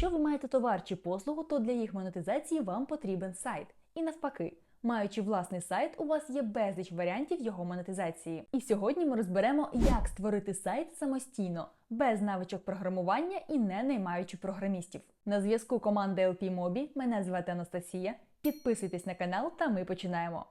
Якщо ви маєте товар чи послугу, то для їх монетизації вам потрібен сайт. І навпаки, маючи власний сайт, у вас є безліч варіантів його монетизації. І сьогодні ми розберемо, як створити сайт самостійно, без навичок програмування і не наймаючи програмістів. На зв'язку команда LP Mobi. Мене звати Анастасія. Підписуйтесь на канал, та ми починаємо.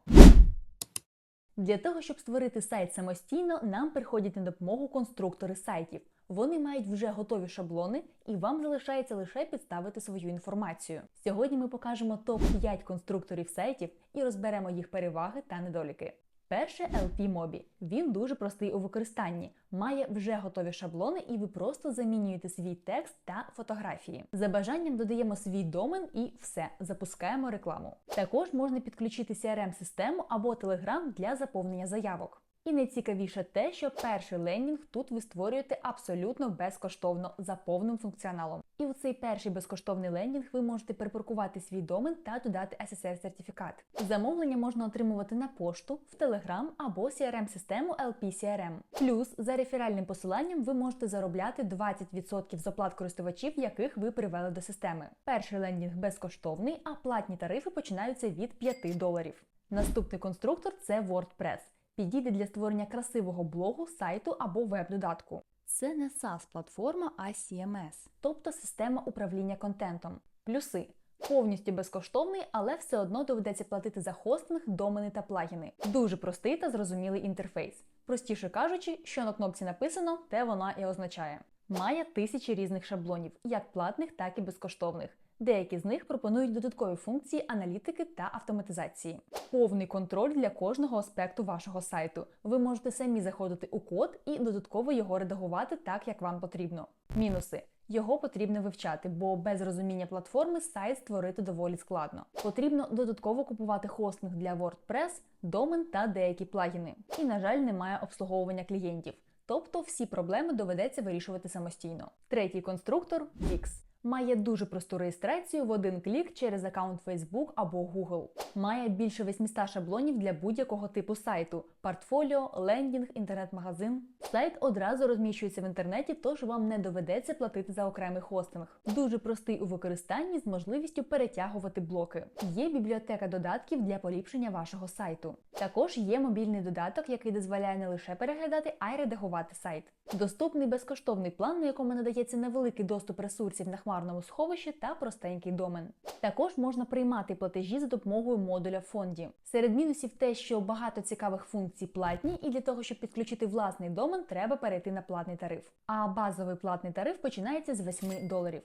Для того, щоб створити сайт самостійно, нам приходять на допомогу конструктори сайтів. Вони мають вже готові шаблони, і вам залишається лише підставити свою інформацію. Сьогодні ми покажемо топ-5 конструкторів сайтів і розберемо їх переваги та недоліки. Перше LP Mobi. Він дуже простий у використанні, має вже готові шаблони, і ви просто замінюєте свій текст та фотографії. За бажанням додаємо свій домен і все, запускаємо рекламу. Також можна підключити CRM-систему або Telegram для заповнення заявок. І найцікавіше те, що перший лендінг тут ви створюєте абсолютно безкоштовно за повним функціоналом. І у цей перший безкоштовний лендінг ви можете перепаркувати свій домен та додати SSL-сертифікат. Замовлення можна отримувати на пошту, в Telegram або CRM-систему LP-CRM. Плюс за реферальним посиланням ви можете заробляти 20% з оплат користувачів, яких ви привели до системи. Перший лендінг безкоштовний, а платні тарифи починаються від 5 доларів. Наступний конструктор це WordPress підійде для створення красивого блогу, сайту або веб-додатку. Це не SaaS-платформа, а CMS, тобто система управління контентом. Плюси. Повністю безкоштовний, але все одно доведеться платити за хостинг, домени та плагіни. Дуже простий та зрозумілий інтерфейс. Простіше кажучи, що на кнопці написано, те вона і означає. Має тисячі різних шаблонів, як платних, так і безкоштовних. Деякі з них пропонують додаткові функції аналітики та автоматизації. Повний контроль для кожного аспекту вашого сайту. Ви можете самі заходити у код і додатково його редагувати так, як вам потрібно. Мінуси. Його потрібно вивчати, бо без розуміння платформи сайт створити доволі складно. Потрібно додатково купувати хостинг для WordPress, домен та деякі плагіни. І, на жаль, немає обслуговування клієнтів. Тобто всі проблеми доведеться вирішувати самостійно. Третій конструктор Wix має дуже просту реєстрацію в один клік через аккаунт Facebook або Google. Має більше 800 шаблонів для будь-якого типу сайту: портфоліо, лендінг, інтернет-магазин. Сайт одразу розміщується в інтернеті, тож вам не доведеться платити за окремий хостинг. Дуже простий у використанні з можливістю перетягувати блоки. Є бібліотека додатків для поліпшення вашого сайту. Також є мобільний додаток, який дозволяє не лише переглядати, а й редагувати сайт. Доступний безкоштовний план, на якому надається невеликий доступ ресурсів на хмарному сховищі та простенький домен. Також можна приймати платежі за допомогою модуля фонді. Серед мінусів те, що багато цікавих функцій платні, і для того, щоб підключити власний домен, треба перейти на платний тариф. А базовий платний тариф починається з 8 доларів.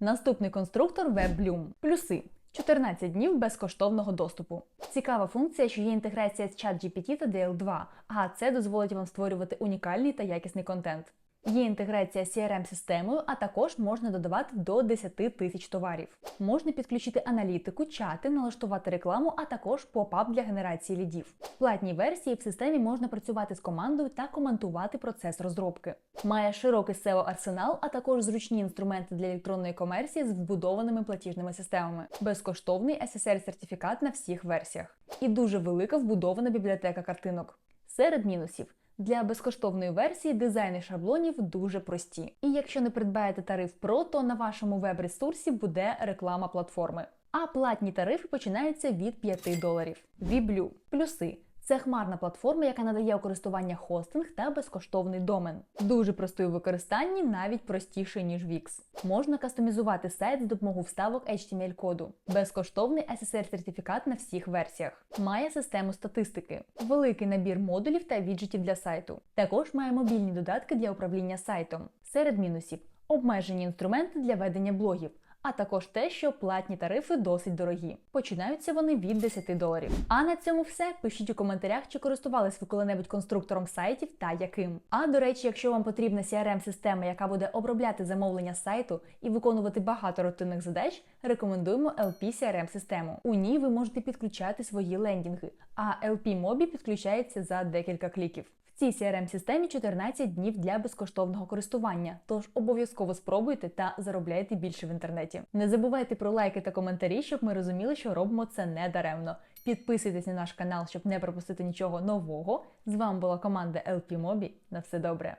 Наступний конструктор WebBloom. Плюси. 14 днів безкоштовного доступу. Цікава функція, що є інтеграція з ChatGPT та DL2, а це дозволить вам створювати унікальний та якісний контент. Є інтеграція з CRM-системою, а також можна додавати до 10 тисяч товарів. Можна підключити аналітику, чати, налаштувати рекламу, а також поп-ап для генерації лідів. В платній версії в системі можна працювати з командою та коментувати процес розробки. Має широкий SEO-арсенал, а також зручні інструменти для електронної комерції з вбудованими платіжними системами, безкоштовний SSL-сертифікат на всіх версіях і дуже велика вбудована бібліотека картинок. Серед мінусів. Для безкоштовної версії дизайни шаблонів дуже прості. І якщо не придбаєте тариф Pro, то на вашому веб-ресурсі буде реклама платформи. А платні тарифи починаються від 5 доларів. Віблю плюси. Це хмарна платформа, яка надає у користування хостинг та безкоштовний домен. Дуже простий у використанні, навіть простіший, ніж Wix. Можна кастомізувати сайт з допомогою вставок HTML-коду. Безкоштовний SSL-сертифікат на всіх версіях. Має систему статистики, великий набір модулів та віджитів для сайту. Також має мобільні додатки для управління сайтом. Серед мінусів обмежені інструменти для ведення блогів а також те, що платні тарифи досить дорогі. Починаються вони від 10 доларів. А на цьому все. Пишіть у коментарях, чи користувались ви коли-небудь конструктором сайтів та яким. А до речі, якщо вам потрібна CRM-система, яка буде обробляти замовлення сайту і виконувати багато рутинних задач, рекомендуємо LP crm систему У ній ви можете підключати свої лендінги, а LP Mobi підключається за декілька кліків цій crm системі 14 днів для безкоштовного користування, тож обов'язково спробуйте та заробляйте більше в інтернеті. Не забувайте про лайки та коментарі, щоб ми розуміли, що робимо це не даремно. Підписуйтесь на наш канал, щоб не пропустити нічого нового. З вами була команда LP Mobi. На все добре.